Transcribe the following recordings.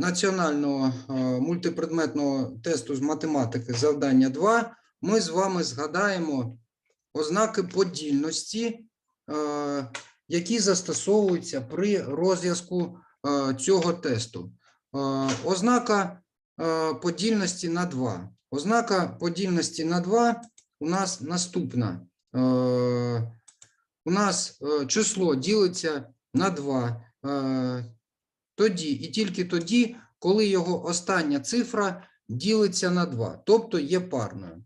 національного е, мультипредметного тесту з математики завдання 2 ми з вами згадаємо ознаки подільності, е, які застосовуються при розв'язку е, цього тесту. Ознака подільності на 2. Ознака подільності на 2 у нас наступна. У нас число ділиться на 2 е, тоді і тільки тоді, коли його остання цифра ділиться на 2, тобто є парною.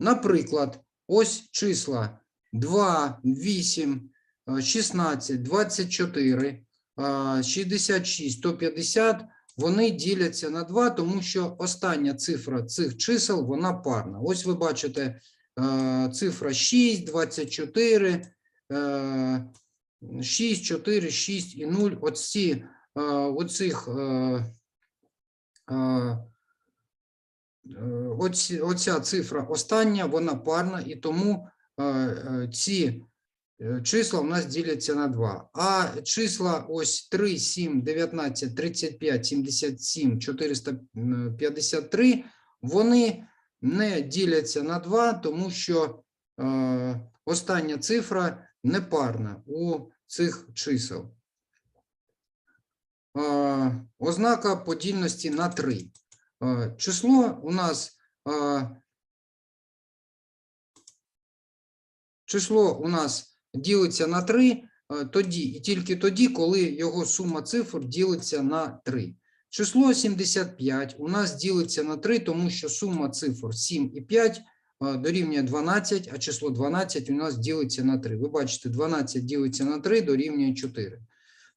Наприклад, ось числа 2, 8, е, 16, 24, е, 66, 150, вони діляться на 2, тому що остання цифра цих чисел, вона парна. Ось ви бачите е, цифра 6, 24, е, 6, 4, 6 і 0. Оці, оцих, е, е, е, оці, оця цифра остання, вона парна, і тому е, е, ці е, числа у нас діляться на 2. А числа ось 3, 7, 19, 35, 77, 453, вони не діляться на 2, тому що е, остання цифра непарна у цих чисел. Ознака подільності на 3. Е, Число у нас число у нас ділиться на 3 е, тоді і тільки тоді, коли його сума цифр ділиться на 3. Число 75 у нас ділиться на 3, тому що сума цифр 7 і 5 е, дорівнює 12, а число 12 у нас ділиться на 3. Ви бачите, 12 ділиться на 3 дорівнює 4.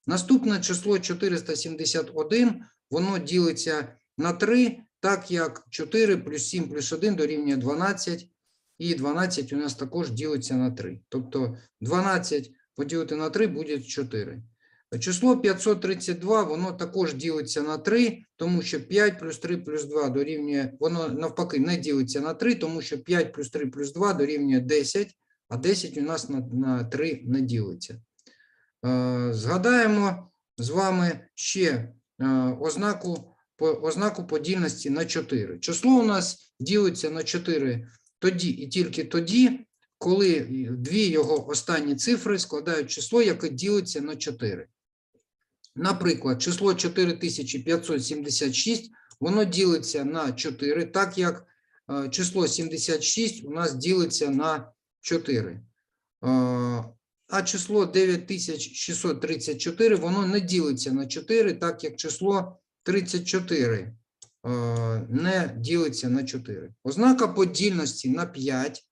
Наступне число 471, воно ділиться на 3, так як 4 плюс 7 плюс 1 дорівнює 12, і 12 у нас також ділиться на 3. Тобто 12 поділити на 3 буде 4. Число 532, воно також ділиться на 3, тому що 5 плюс 3 плюс 2 дорівнює, воно навпаки не ділиться на 3, тому що 5 плюс 3 плюс 2 дорівнює 10, а 10 у нас на, на 3 не ділиться. Е, Згадаємо з вами ще е, ознаку, ознаку подільності на 4. Число у нас ділиться на 4 тоді і тільки тоді, коли дві його останні цифри складають число, яке ділиться на 4. Наприклад, число 4576, воно ділиться на 4, так як е, число 76 у нас ділиться на 4. Е, А число 9634, воно не ділиться на 4, так як число 34 е, не ділиться на 4. Ознака подільності на 5.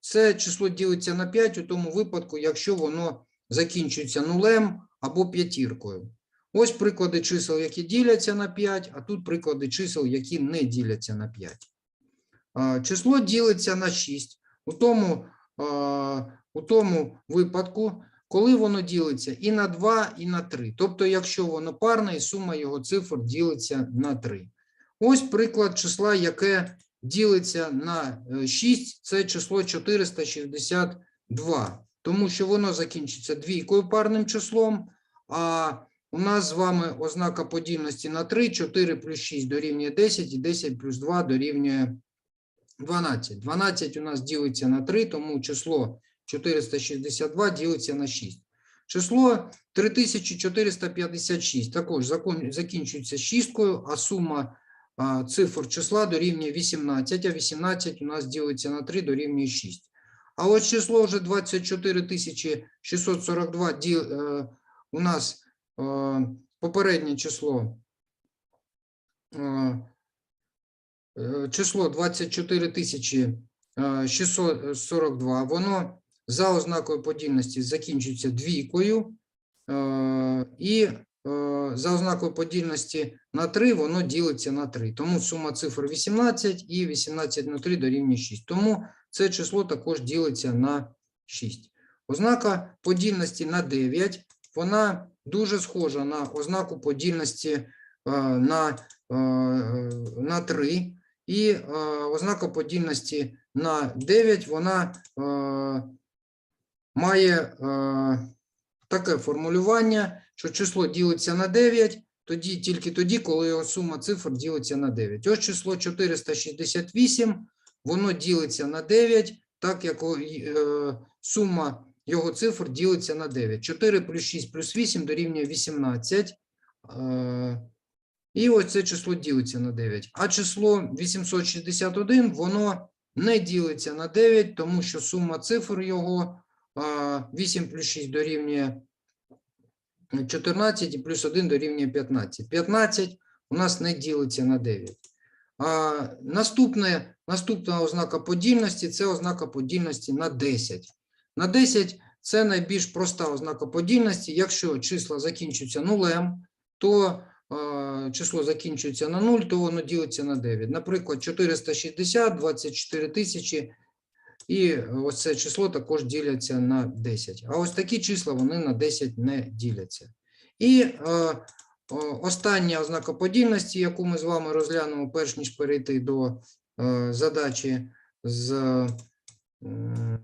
Це число ділиться на 5 у тому випадку, якщо воно закінчується нулем або п'ятіркою. Ось приклади чисел, які діляться на 5, а тут приклади чисел, які не діляться на 5. Число ділиться на 6 у тому, а, у тому випадку, коли воно ділиться і на 2, і на 3. Тобто, якщо воно парне, і сума його цифр ділиться на 3. Ось приклад числа, яке ділиться на е, 6, це число 462, тому що воно закінчиться двійкою парним числом, а у нас з вами ознака подільності на 3, 4 плюс 6 дорівнює 10 і 10 плюс 2 дорівнює 12. 12 у нас ділиться на 3, тому число 462 ділиться на 6. Число 3456 також закінчується шісткою, а сума цифр числа дорівнює 18, а 18 у нас ділиться на 3 дорівнює 6. А от число вже 24642 ді, е, у нас е, попереднє число е, е, число 24642, воно за ознакою подільності закінчується двійкою, е, і е, за ознакою подільності на 3 воно ділиться на 3. Тому сума цифр 18 і 18 на 3 дорівнює 6. Тому це число також ділиться на 6. Ознака подільності на 9, вона дуже схожа на ознаку подільності е, на, на 3. І ознака подільності на 9, вона має е, таке формулювання, що число ділиться на 9 тоді, тільки тоді, коли його сума цифр ділиться на 9. Ось число 468, воно ділиться на 9, так як е, сума його цифр ділиться на 9. 4 плюс 6 плюс 8 дорівнює 18. Е, І ось це число ділиться на 9. А число 861, воно не ділиться на 9, тому що сума цифр його 8 плюс 6 дорівнює 14 і плюс 1 дорівнює 15. 15 у нас не ділиться на 9. А, наступне, наступна ознака подільності це ознака подільності на 10. На 10 це найбільш проста ознака подільності. Якщо числа закінчуються нулем, то е, число закінчується на 0, то воно ділиться на 9. Наприклад, 460, 24 тисячі, і ось це число також діляться на 10. А ось такі числа вони на 10 не діляться. І е, остання ознака подільності, яку ми з вами розглянемо, перш ніж перейти до е, задачі, з, м,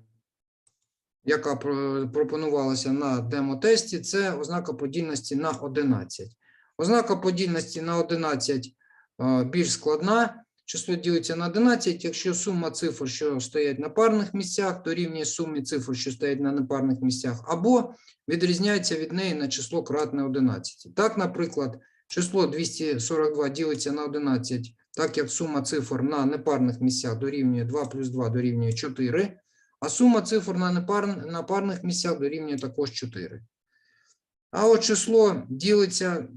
яка про- пропонувалася на демо-тесті, це ознака подільності на 11. Ознака подільності на 11 е, більш складна. Число ділиться на 11, якщо сума цифр, що стоять на парних місцях, дорівнює сумі цифр, що стоять на непарних місцях, або відрізняється від неї на число кратне 11. Так, наприклад, число 242 ділиться на 11, так як сума цифр на непарних місцях дорівнює 2 плюс 2 дорівнює 4, а сума цифр на, непар... на парних місцях дорівнює також 4. А от число ділиться,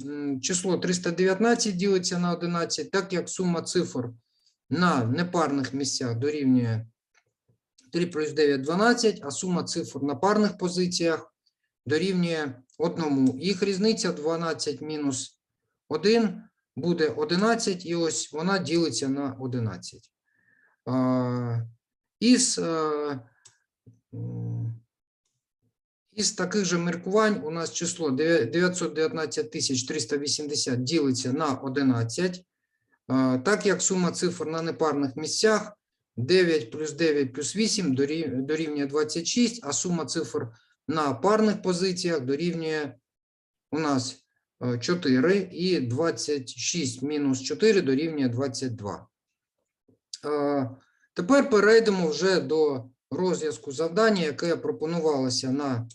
число 319 ділиться на 11, так як сума цифр на непарних місцях дорівнює 3 плюс 9 – 12, а сума цифр на парних позиціях дорівнює 1. Їх різниця 12 мінус 1 буде 11, і ось вона ділиться на 11. Із, е, із таких же міркувань у нас число 919 380 ділиться на 11. Так як сума цифр на непарних місцях 9 плюс 9 плюс 8 дорівнює 26, а сума цифр на парних позиціях дорівнює у нас е, 4 і 26 мінус 4 дорівнює 22. Е, Тепер перейдемо вже до розв'язку завдання, яке пропонувалося на е,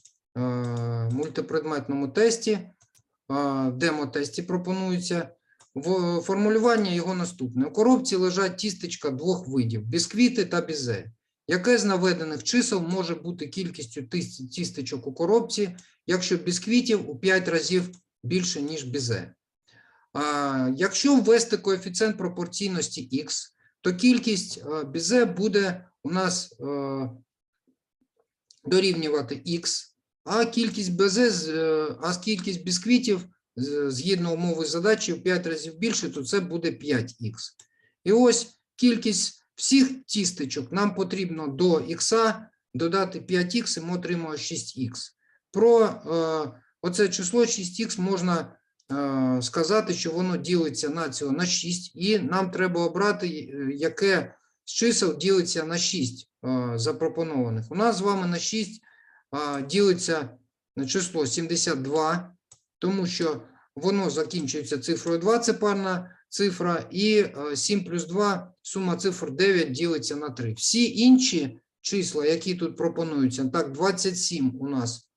мультипредметному тесті. Е, Демо-тесті пропонується. В формулювання його наступне. У коробці лежать тістечка двох видів: бісквіти та бізе. Яке з наведених чисел може бути кількістю тістечок у коробці, якщо бісквітів у 5 разів більше, ніж бізе? А, Якщо ввести коефіцієнт пропорційності х, то кількість е, бізе буде у нас е, дорівнювати х, а кількість безе, е, а кількість бісквітів згідно умови задачі в 5 разів більше, то це буде 5х. І ось кількість всіх тістечок нам потрібно до х додати 5х, і ми отримаємо 6х. Про е, оце число 6х можна е, сказати, що воно ділиться на цього на 6, і нам треба обрати, е, яке з чисел ділиться на 6 е, запропонованих. У нас з вами на 6 е, ділиться на число 72, тому що воно закінчується цифрою 2, це парна цифра, і е, 7 плюс 2, сума цифр 9 ділиться на 3. Всі інші числа, які тут пропонуються, так, 27 у нас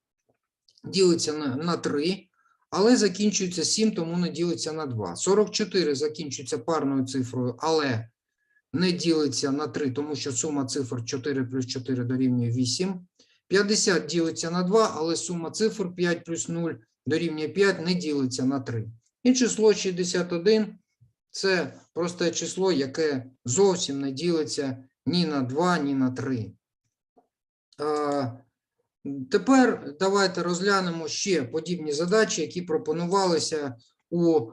ділиться на, на 3, але закінчується 7, тому не ділиться на 2. 44 закінчується парною цифрою, але не ділиться на 3, тому що сума цифр 4 плюс 4 дорівнює 8. 50 ділиться на 2, але сума цифр 5 плюс 0 дорівнює 5 не ділиться на 3. І число 61 – це просте число, яке зовсім не ділиться ні на 2, ні на 3. Тепер давайте розглянемо ще подібні задачі, які пропонувалися у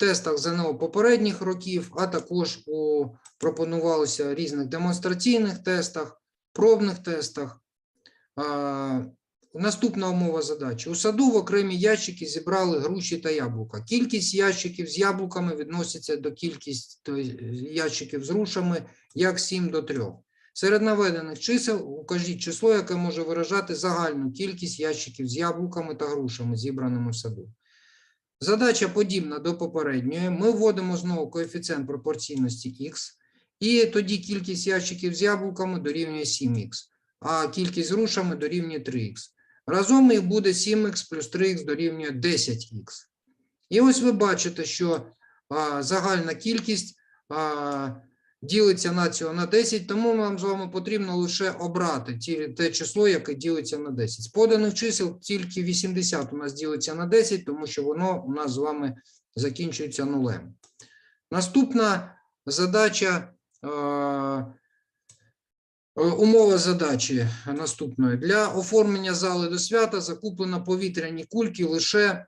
тестах ЗНО попередніх років, а також у пропонувалися різних демонстраційних тестах, пробних тестах. Наступна умова задачі. У саду в окремі ящики зібрали груші та яблука. Кількість ящиків з яблуками відноситься до кількості ящиків з грушами як 7 до 3. Серед наведених чисел укажіть число, яке може виражати загальну кількість ящиків з яблуками та грушами, зібраними в саду. Задача подібна до попередньої. Ми вводимо знову коефіцієнт пропорційності х, і тоді кількість ящиків з яблуками дорівнює 7х, а кількість з грушами дорівнює 3х. Разом їх буде 7х плюс 3х дорівнює 10х. І ось ви бачите, що а, загальна кількість а, ділиться на цього на 10, тому нам з вами потрібно лише обрати ті, те число, яке ділиться на 10. З поданих чисел тільки 80 у нас ділиться на 10, тому що воно у нас з вами закінчується нулем. Наступна задача. Е, Е, Умова задачі наступної. Для оформлення зали до свята закуплено повітряні кульки лише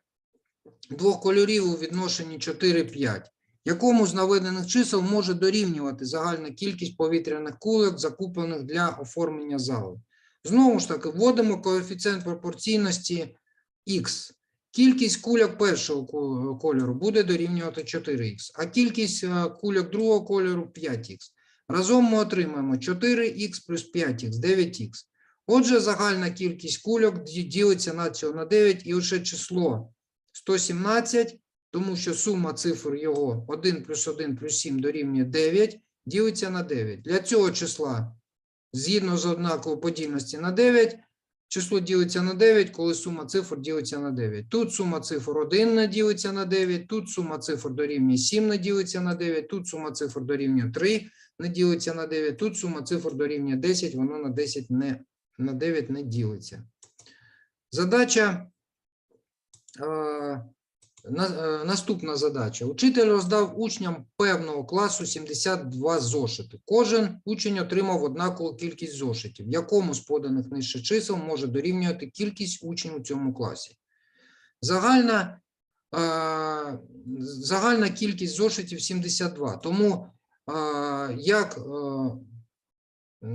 двох кольорів у відношенні 4-5. Якому з наведених чисел може дорівнювати загальна кількість повітряних кульок, закуплених для оформлення зали? Знову ж таки, вводимо коефіцієнт пропорційності х. Кількість кульок першого кольору буде дорівнювати 4х, а кількість е, кульок другого кольору 5х. Разом ми отримаємо 4х плюс 5х, 9х. Отже, загальна кількість кульок ділиться на цього на 9 і вже число 117, тому що сума цифр його 1 плюс 1 плюс 7 дорівнює 9, ділиться на 9. Для цього числа, згідно з однаковою подільності на 9, число ділиться на 9, коли сума цифр ділиться на 9. Тут сума цифр 1 не ділиться на 9, тут сума цифр дорівнює 7 не ділиться на 9, тут сума цифр дорівнює 3 не ділиться на 9, тут сума цифр дорівнює 10, воно на 10 не, на 9 не ділиться. Задача, наступна задача. Учитель роздав учням певного класу 72 зошити. Кожен учень отримав однакову кількість зошитів. Якому з поданих нижче чисел може дорівнювати кількість учнів у цьому класі? Загальна, е, загальна кількість зошитів 72. Тому а, як е,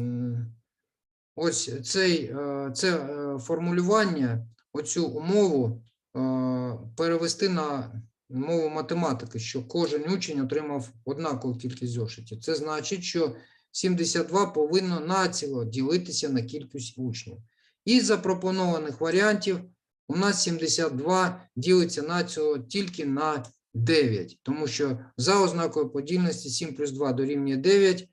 ось цей, е, це е, формулювання, оцю умову е, перевести на мову математики, що кожен учень отримав однакову кількість зошитів. Це значить, що 72 повинно націло ділитися на кількість учнів. Із запропонованих варіантів у нас 72 ділиться націло тільки на 9, тому що за ознакою подільності 7 плюс 2 дорівнює 9,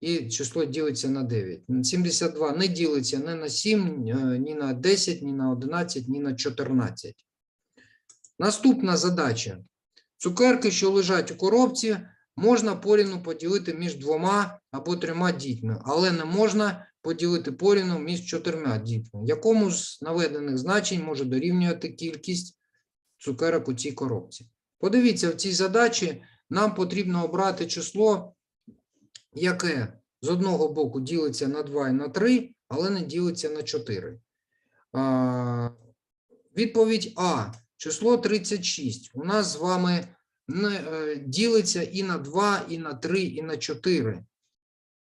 і число ділиться на 9. 72 не ділиться ні на 7, е, ні на 10, ні на 11, ні на 14. Наступна задача. Цукерки, що лежать у коробці, можна порівну поділити між двома або трьома дітьми, але не можна поділити порівну між чотирма дітьми. Якому з наведених значень може дорівнювати кількість цукерок у цій коробці? Подивіться, в цій задачі нам потрібно обрати число, яке з одного боку ділиться на 2 і на 3, але не ділиться на 4. Відповідь А. Число 36 у нас з вами е, ділиться і на 2, і на 3, і на 4.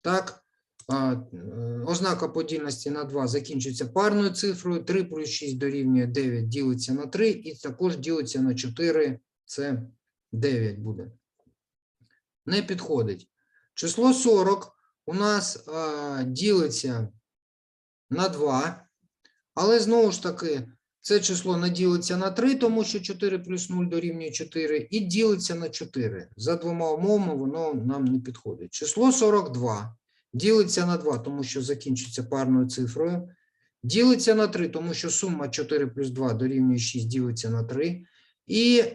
Так, е, ознака подільності на 2 закінчується парною цифрою, 3 плюс 6 дорівнює 9, ділиться на 3, і також ділиться на 4, це 9 буде. Не підходить. Число 40 у нас ділиться на 2, але знову ж таки, це число не ділиться на 3, тому що 4 плюс 0 дорівнює 4, і ділиться на 4. За двома умовами воно нам не підходить. Число 42 ділиться на 2, тому що закінчується парною цифрою. Ділиться на 3, тому що сума 4 плюс 2 дорівнює 6, ділиться на 3. І е,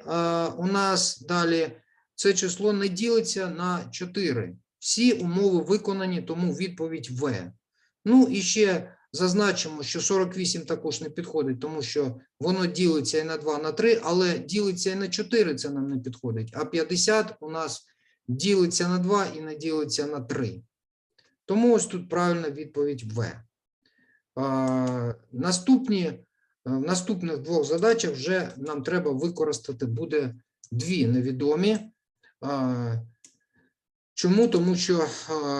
у нас далі це число не ділиться на 4. Всі умови виконані, тому відповідь В. Ну і ще зазначимо, що 48 також не підходить, тому що воно ділиться і на 2, на 3, але ділиться і на 4, це нам не підходить. А 50 у нас ділиться на 2 і не ділиться на 3. Тому ось тут правильна відповідь В. Наступні в наступних двох задачах вже нам треба використати буде дві невідомі. Чому? Тому що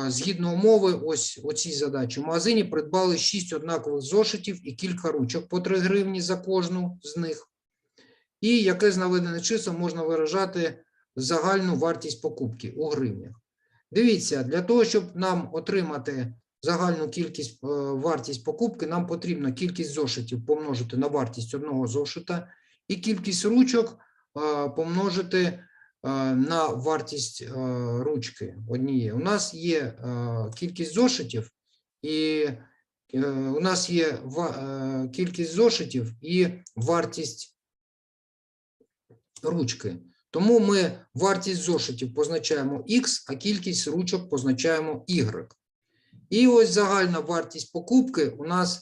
згідно умови, ось цій задачі в магазині придбали 6 однакових зошитів і кілька ручок по 3 гривні за кожну з них. І яке з наведених чисел можна виражати загальну вартість покупки у гривнях. Дивіться, для того, щоб нам отримати загальну кількість е, вартість покупки, нам потрібно кількість зошитів помножити на вартість одного зошита і кількість ручок помножити а, на вартість ручки однієї. У нас є кількість зошитів, і е, у нас є е, кількість зошитів і вартість ручки. Тому ми вартість зошитів позначаємо X, а кількість ручок позначаємо Y. І ось загальна вартість покупки у нас е,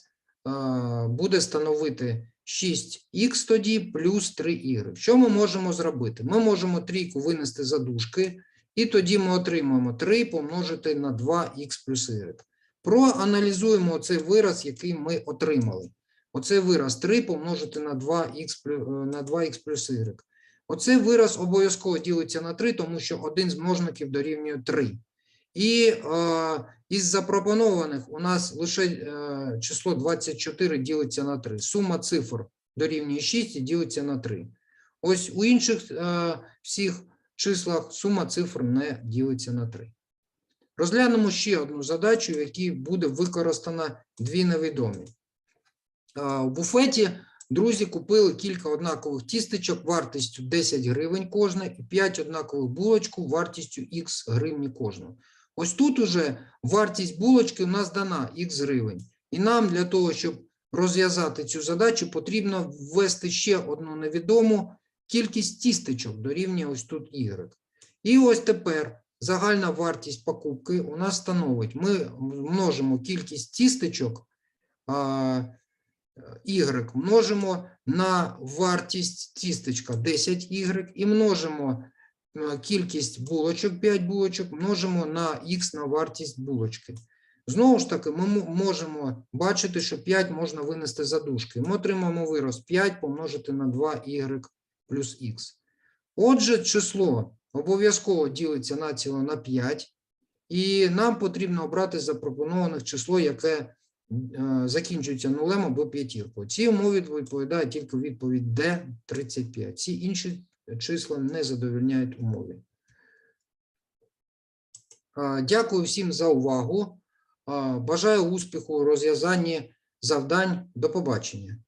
буде становити 6х тоді плюс 3y. Що ми можемо зробити? Ми можемо трійку винести за дужки, і тоді ми отримаємо 3 помножити на 2х плюс y. Проаналізуємо цей вираз, який ми отримали. Оцей вираз 3 помножити на 2х, е, на 2х плюс y. Оцей вираз обов'язково ділиться на 3, тому що один з множників дорівнює 3. І е, із запропонованих у нас лише е, число 24 ділиться на 3. Сума цифр дорівнює 6 і ділиться на 3. Ось у інших е, всіх числах сума цифр не ділиться на 3. Розглянемо ще одну задачу, в якій буде використано дві невідомі. У буфеті друзі купили кілька однакових тістечок вартістю 10 гривень кожне і 5 однакових булочку вартістю х гривні кожну. Ось тут уже вартість булочки у нас дана х гривень. І нам для того, щоб розв'язати цю задачу, потрібно ввести ще одну невідому кількість тістечок дорівнює ось тут y. І ось тепер загальна вартість покупки у нас становить. Ми множимо кількість тістечок y, множимо на вартість тістечка 10y і множимо е, кількість булочок, 5 булочок, множимо на х на вартість булочки. Знову ж таки, ми можемо бачити, що 5 можна винести за дужки. Ми отримаємо вираз 5 помножити на 2y плюс х. Отже, число обов'язково ділиться націло на 5, і нам потрібно обрати запропонованих число, яке е, закінчується нулем або п'ятіркою. Цій умові відповідає тільки відповідь D 35. Всі інші числа не задовольняють умові. Е, Дякую всім за увагу. Бажаю успіху у розв'язанні завдань. До побачення.